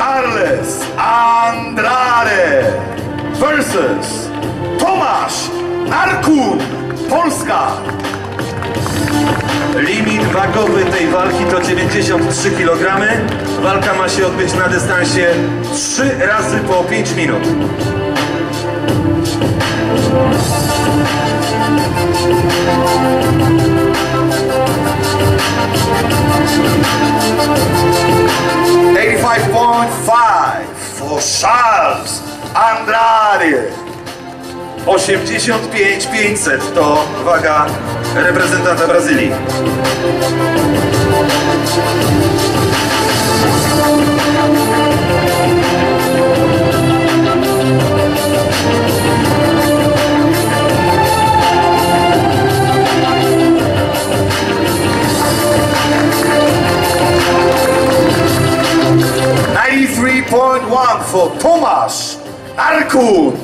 Charles Andrade versus Tomasz Narkun, Polska. Limit wagowy tej walki to 93 kg. Walka ma się odbyć na dystansie 3 razy po 5 minut. For Charles Andrade. 85 500 to waga reprezentanta Brazylii. Ninety-three point one for Tomasz Narkun.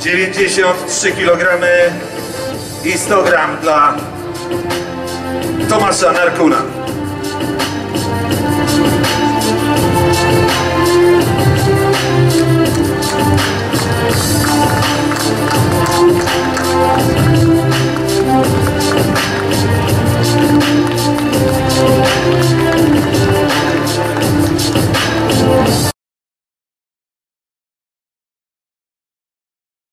93 kg i 100 gram dla Tomasza Narkuna.